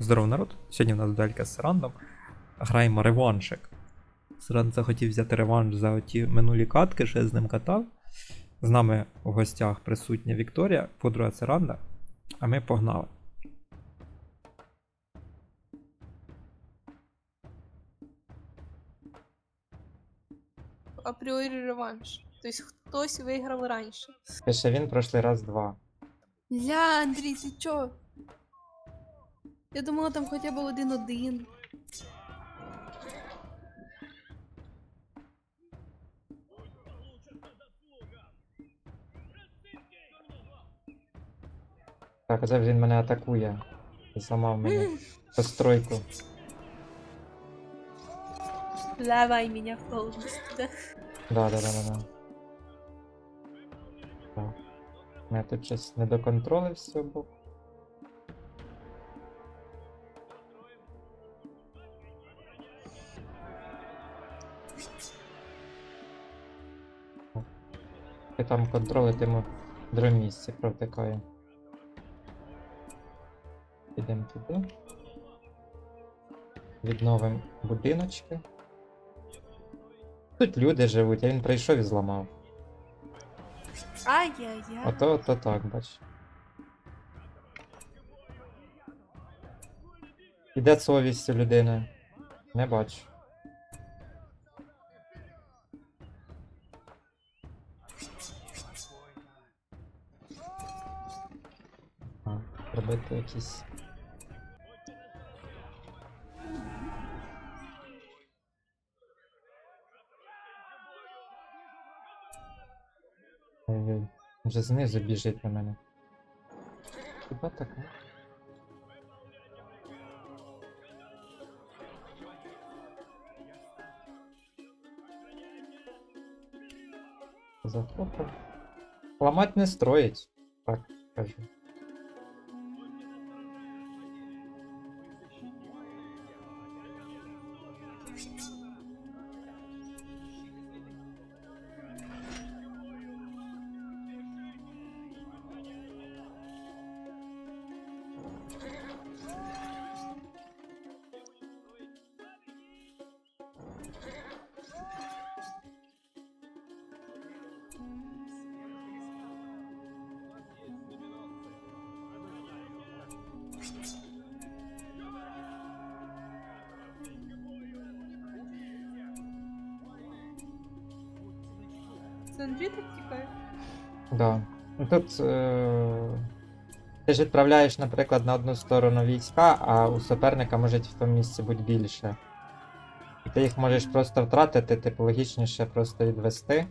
Здоров, народ. Сьогодні в нас дуелька з Сирандом. Граємо реваншик. Сиранд захотів взяти реванш за оті минулі катки, що я з ним катав. З нами в гостях присутня Вікторія, подруга Сиранда. А ми погнали. апріорі реванш. Тобто хтось виграв раніше. Пише він прошлий раз два. Ля, Андрій, ти чо? Я думала, там хоча б один-один. Так, оце він мене атакує. Зламав мені постройку. Давай мене повністю. да? Да, да, да, да, да. Так. Я тут щось не доконтролив з цього боку. Там контролити йому друге місце провтикає. Підемо туди. Відновимо будиночки. Тут люди живуть, а він прийшов і зламав. Ай-яй-яй. Ото, то так, бач. Іде совість у людини. Не бачу. робити якісь. Ой-ой, вже знизу біжить на мене. Хіба так? ну? Захопив. Ламать не строїть, так кажу. Це? Да. Ну, Тут е... ти ж відправляєш, наприклад, на одну сторону війська, а у суперника може в тому місці бути більше. І ти їх можеш просто втратити, типу логічніше просто відвести.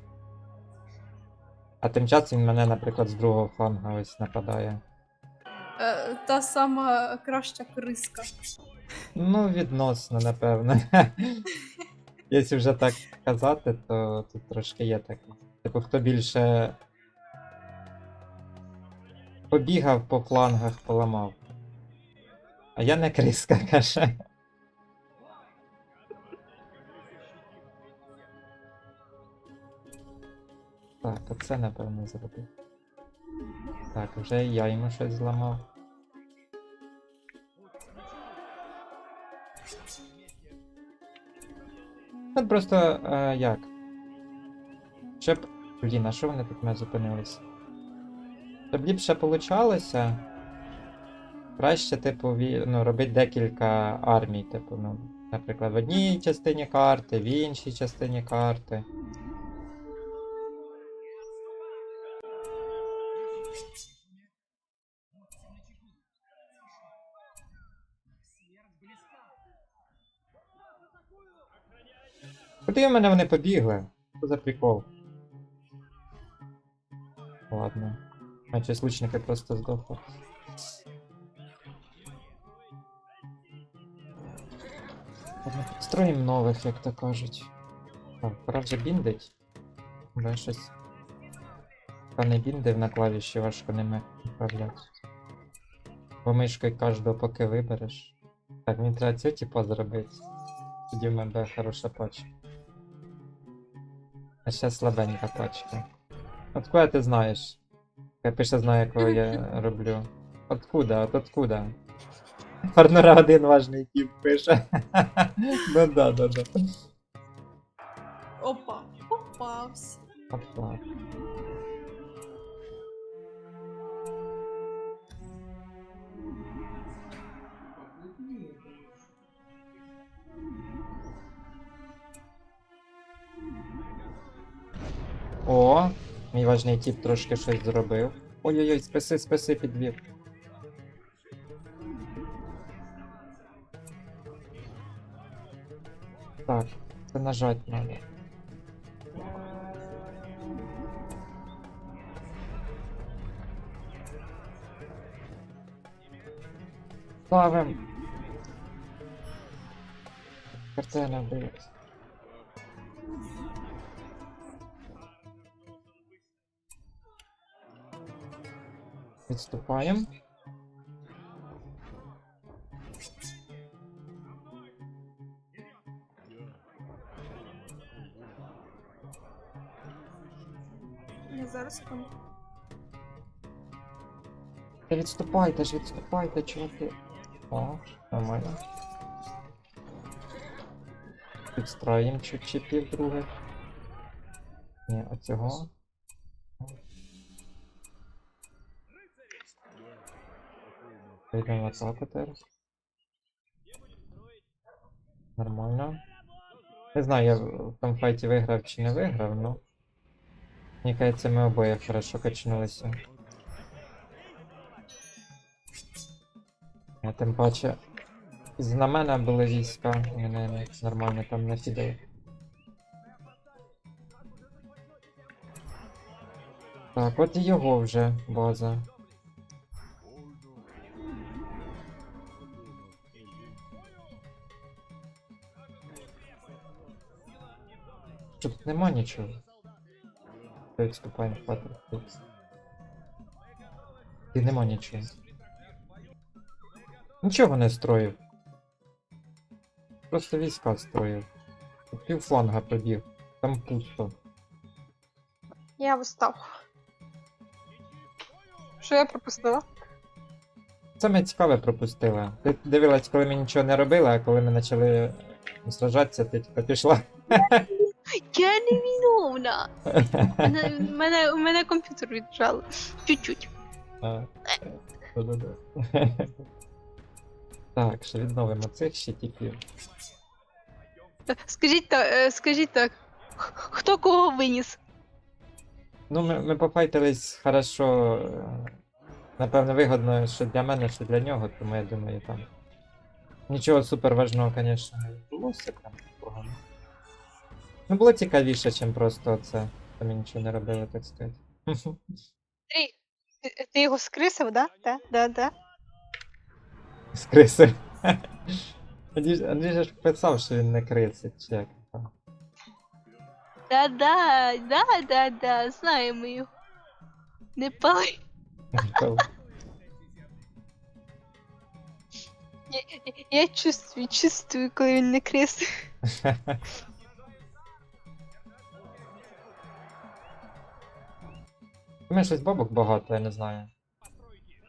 А тим часом мене, наприклад, з другого фланга ось нападає. Е, та сама краща криска. Ну, відносно, напевно. Якщо вже так казати, то тут трошки є таке. Типу, хто більше побігав по флангах, поламав. А я не криска, каже. Так, оце напевно зробив. Так, вже я йому щось зламав. От просто е, як? Щоб. Блін, а що вони тут мене зупинилися? Щоб ліпше получалося. Краще, типу, ну, робити декілька армій, типу, ну, наприклад, в одній частині карти, в іншій частині карти. Куди в мене вони побігли? Що за прикол? Ладно. Значить, лучники просто здохли. Строїм нових, як то кажуть. Так, пора вже біндить. Бо щось. Та не біндив на клавіші, важко ними управляти. Бо мишкою кожного поки вибереш. Так, мені треба цю типа зробити. Тоді в мене буде хороша пачка. А ще слабенька пачка. Откуда ти знаєш? Я пише знаю, кого я роблю. Откуда? От откуда? Партнера один важний тип пише. Ну да, да, да. Опа, попався. Опа. О, мій важний тип трошки щось зробив. Ой-ой-ой, списи, списи підвів. Так, це нажать надо. Ставим. Картина вбилась. Відступаємо. Я зараз. Та відступайте ж, відступайте, чуваки. О, нормально. Підстроїм чуть чіпів друге. Ні, оцього. Вийдемо в атаку зараз. Нормально. Не знаю, я в тому файті виграв чи не виграв, ну. Мені кажеться, ми обоє хорошо качнулися. А тим паче. На мене були війська, і мене не- нормально там не фідали. Так, от і його вже база. Тут нема нічого. Відступаємо хватить. І нема нічого. Нічого не строїв. Просто війська строїв. Пів фланга пробіг. Там пусто. Я встав. Що я пропустила? Саме цікаве пропустила. Ти дивилась, коли ми нічого не робили, а коли ми почали сражатися, ти типа пішла. Я не виновна. Мене, мене, у мене комп'ютер віджали. Чуть-чуть. А, да-да-да. Так, що відновимо цих ще типів. Скажіть так, е, скажіть так. х- Хто кого виніс? Ну, ми, ми пофайтились хорошо. е, Напевно, вигодно, що для мене, що для нього, тому я думаю, там. Нічого супер важного, звісно, не відбулося там погано. Ну, було цікавіше, ніж просто це. Та ми нічого не робили, так сказати. Андрій, ти, ти його скрисив, да? Да, да, да. З криси. Андрій, ж- Андрій же ж писав, що він не крисить, чи як там. Да, да, да, да, да, знаємо його. Не пали. Я, я, я чувствую, чувствую, коли він не крис. У мене щось бабок багато, я не знаю.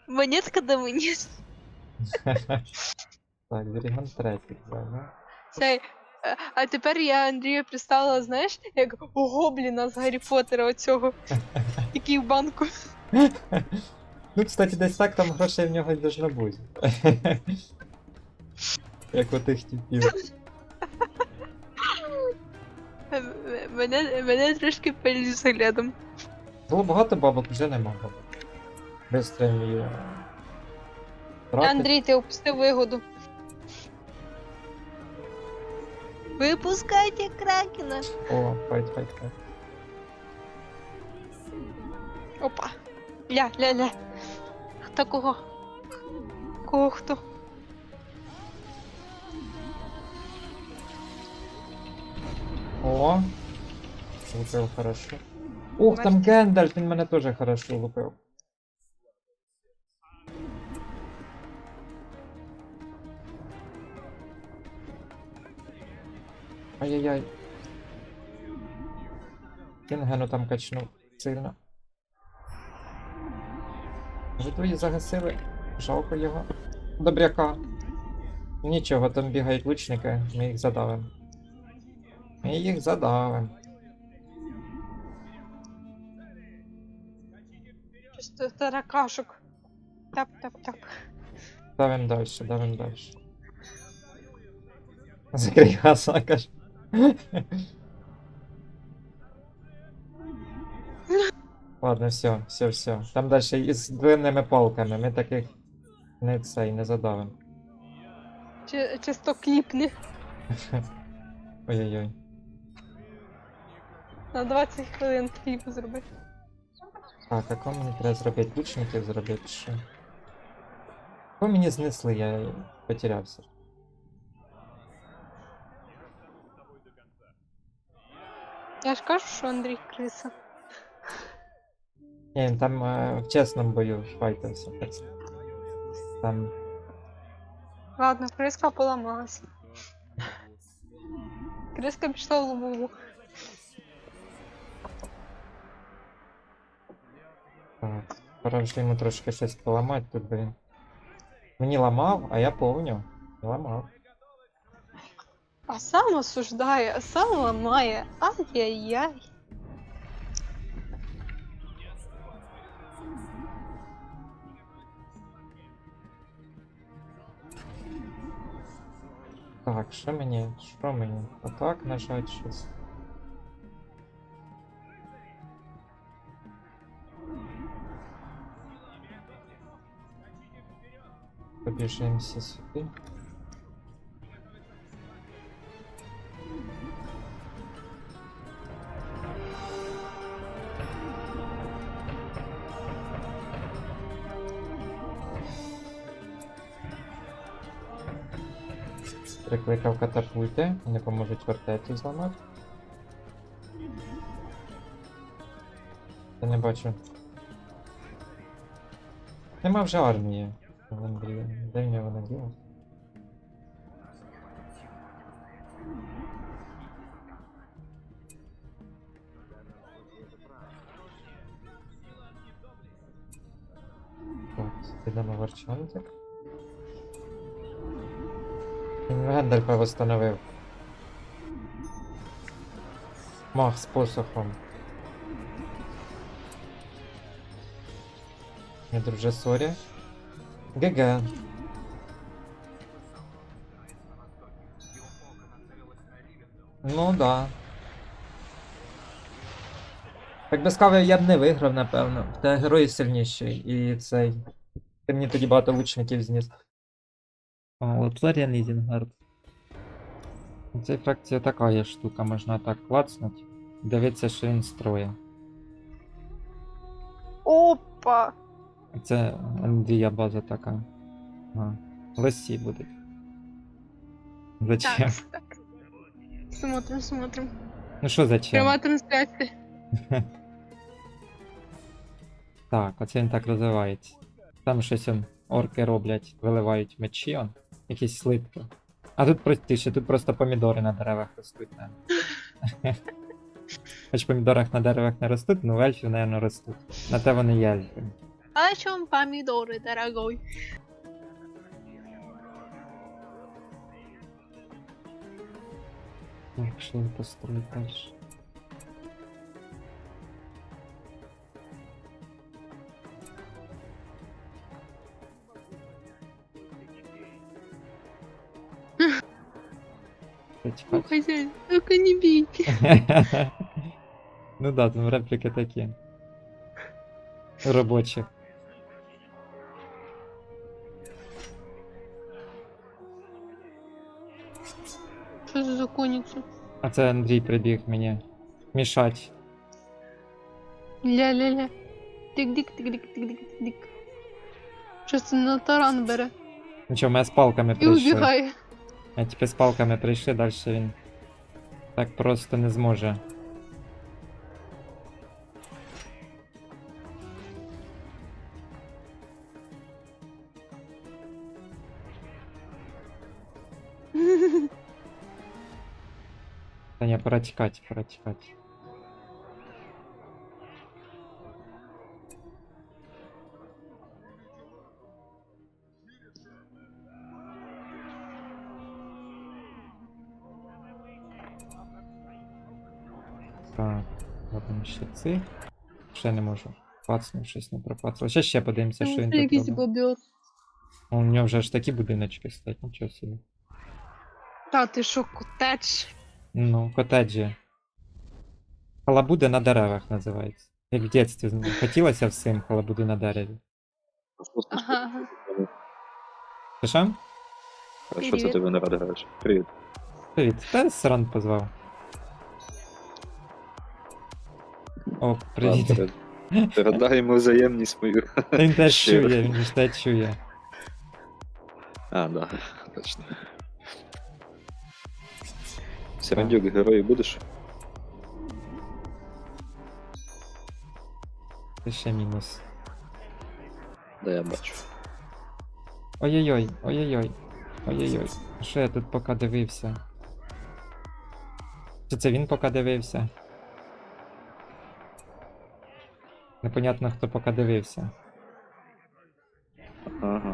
Монетка да монет. Так, Деріган третій, да? Це, е, а тепер я Андрію представила, знаєш, як гобліна з Гаррі Поттера оцього, який в банку. Ну, кстати, десь так там грошей в нього й должно бути. Як у тих типів. Е, Мене, мене трошки пилі взглядом. Було багато бабок, вже нема бабок. Бистро її. Тратить. Андрій, ти опустив вигоду. Випускайте кракена. О, файт, файт, файт. Опа. Ля, ля, ля. Хто кого? Кого хто? О! Лупив хорошо. Ух, там Гендальф, він мене теж хорошо лупив. Ай-яй-яй. Кінгену там качнув сильно. Ви твої загасили. Жалко його. Добряка. Нічого, там бігають лучники, ми їх задавимо. Ми їх задавимо. Чисто таракашок. Тап-тап-тап. Давим далі, давим далі. Закрий гаса, каже. Ладно, все, все, все. Там далі із длинними палками. Ми таких не цей не задавимо. Чи, чисто кліпни. Ой-ой-ой. На 20 хвилин кліп зроби. А кому мені треба зробити? Лучників зробити що? Кого мені знесли, я потерявся. Я ж кажу, що Андрій криса. Він там е, в чесному бою сказати. Там Ладно, криска поламалась. Криска пішла в лобову. Так, пора вже йому трошки щось поламати тут, блін. Мені ламав, а я повню. Не ламав. А сам осуждає, а сам ламає. Ай-яй-яй. Так, що мені? Що мені? Отак нажать щось. Побіжимося сюди. Прикликав катапульти, вони поможуть фортецю зламати. Я не бачу. Нема вже армії. В нього вона діла? Так, підемо в Арчантик. Гендальфа восстановив. Мах з посохом. Не друже сорі. ГГ. Ну да. Так без кави я б не виграв, напевно. Та герої сильніші. І цей. Ти мені тоді багато лучників зніс. О, Флоріан Ізінгард. У цій фракції така є штука, можна так клацнути. Дивиться, що він строє. Опа! Це Андрія база така. А, лисі будуть. Зачем? Так, так. Смотрим, смотрим. Ну що зачем? Пряма трансляція. Так, оце він так розвивається. Там щось он, орки роблять, виливають мечі, он, якісь слитки. А тут простіше, тут просто помідори на деревах ростуть. Не. Хоч помідорах на деревах не ростуть, ну в ельфів, мабуть, ростуть. На те вони є ельфи. А чому помідори, дорогой? Так, що я построю далі? Ну, Почекай. хозяин, только не бейте. Ну да, там репліки такі. Робочі. За законницу? А це Андрій прибіг мені. Мішать. Ля-ля-ля. Тик-дик-тик-дик-тик-дик-тик. Щось на таран бере Ну чо, ми з палками і прийшли. убігає. А тепер з палками прийшли, далі він так просто не зможе. протекать, протекать. Так, робимо ще цих. Ще не можу. Пацнув, щось не пропацав. Ще ще подивимося, що ну, він тут якийсь робить. бобер. Ну, у нього вже ж такі будиночки стоять, нічого собі. Та ти що, кутеч? Ну, котеджі. Халабуди на деревах називається. Як в дитинстві хотілося всім халабуди на дереві. Ага. Ти що? А що це Привіт. ти в нарад граєш? Привіт. Привіт, та сран позвав. О, привіт. Перед- Передаємо взаємність мою. Та він теж Щиро. чує, він ж теж чує. А, да, точно. Сирандюк, герою будеш? Це ще мінус. Да, я бачу. Ой-ой-ой, ой-ой-ой. Ой-ой-ой. Що я тут поки дивився? Чи це він поки дивився? Непонятно, хто поки дивився. Ага.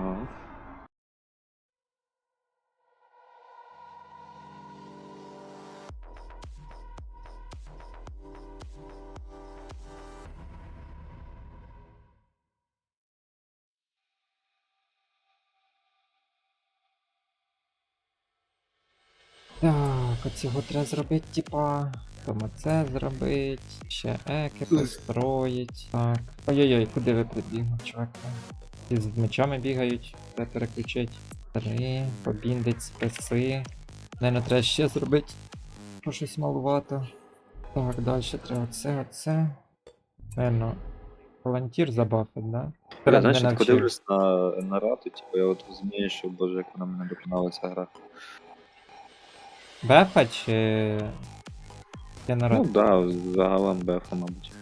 Так, оцього треба зробити, типа. Тому це зробити. Ще еки построїть. Так. Ой-ой-ой, куди ви прибігли, чуваки? Ті з мечами бігають, треба переключити. Три, побіндить списи. Наверно, треба ще зробити. Бо щось малувато. Так, далі треба оце, оце. Наверно, волонтір забафить, да? Я, знаєш, не я дивлюсь на, на рату, типу, я от розумію, що, боже, як вона мене доконала ця гра. Бефа чи. Я Ну да, загалом бефа, мабуть.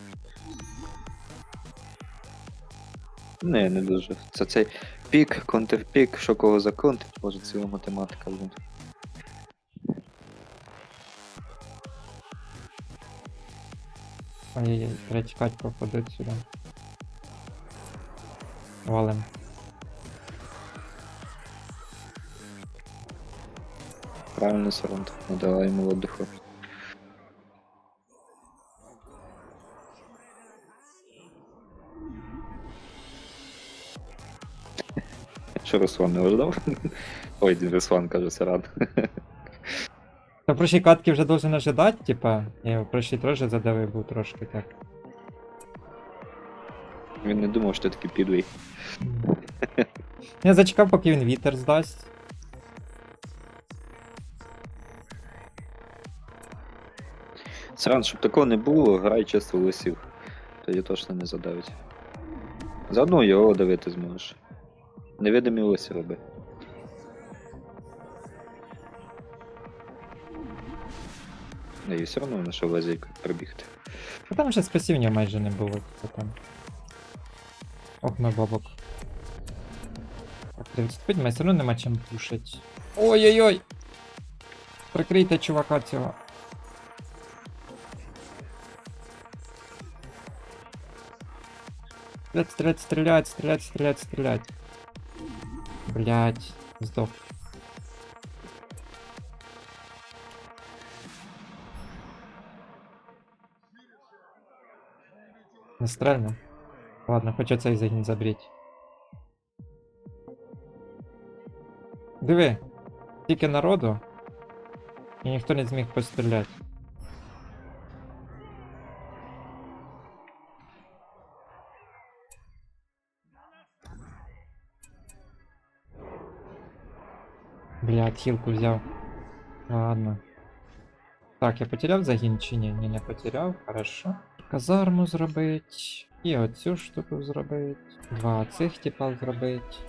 Не, не дуже. Це цей пік, контрпік, що кого законтрить, може ціла математика, блін. Ой-ой-ой, треба чекати, походить сюди. Валим. Правильно, не давай йому отдиху. Що Руслан не ожидав? Ой, Руслан каже Саран. Та в катки вже должен ожидати, типа. Я в прошлій теж задавив був трошки так. Він не думав, що ти такий підлий. Я зачекав, поки він вітер здасть. Саран, щоб такого не було, грай чисто лисів. Тоді точно не задавить. Заодно його давити зможеш. Невидимі лисі роби. Не, і все одно знайшов лазейку пробігти. А там вже спасіння майже не було, хто там. Ох, мой бабок. Так, 35 мене все одно нема чим пушить. Ой-ой-ой! Прикрийте чувака цього. Стрелять, стрелять, стрелять, стрелять, стрелять, стрелять. Блять, сдох. Не стрельно. Ладно, хоч оцей загін забріть. Диви, тільки народу. І ніхто не зміг постріляти. Блядь, хілку взяв. Ладно. Так, я потеряв загін чи ні? Ні, не потеряв, хорошо. Казарму зробить. І оцю штуку зробить. Два цих типа зробить.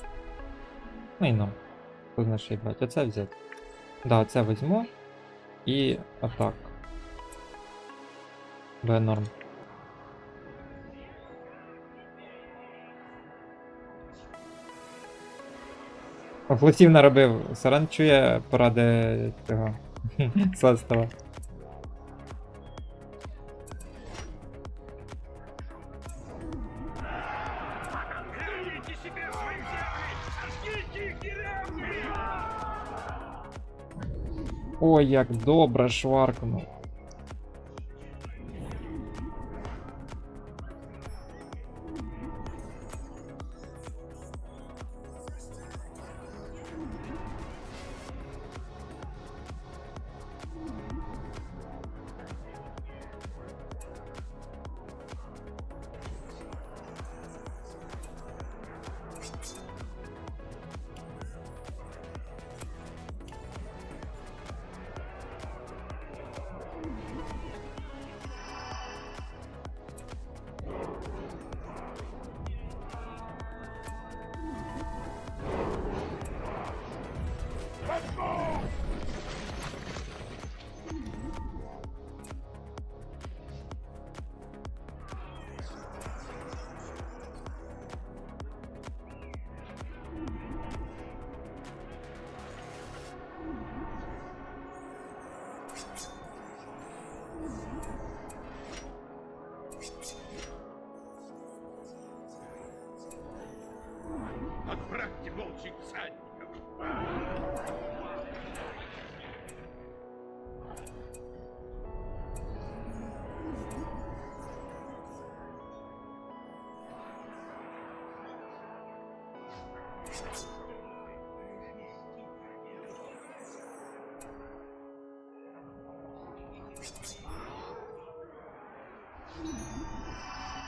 Ну і ну. Тут наші брать. Оце взяти. Да, це візьму. І атак. Буде норм. Оплатів наробив. Саран чує поради цього. Состава. Ой, як добре шваркнув. Отправьте волчьих всадников.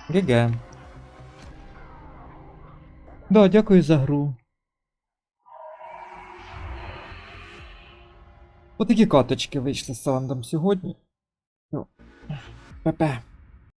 ГГ. Да, дякую за гру. Отакі каточки вийшли з Сандом сьогодні. Ну, Пепе.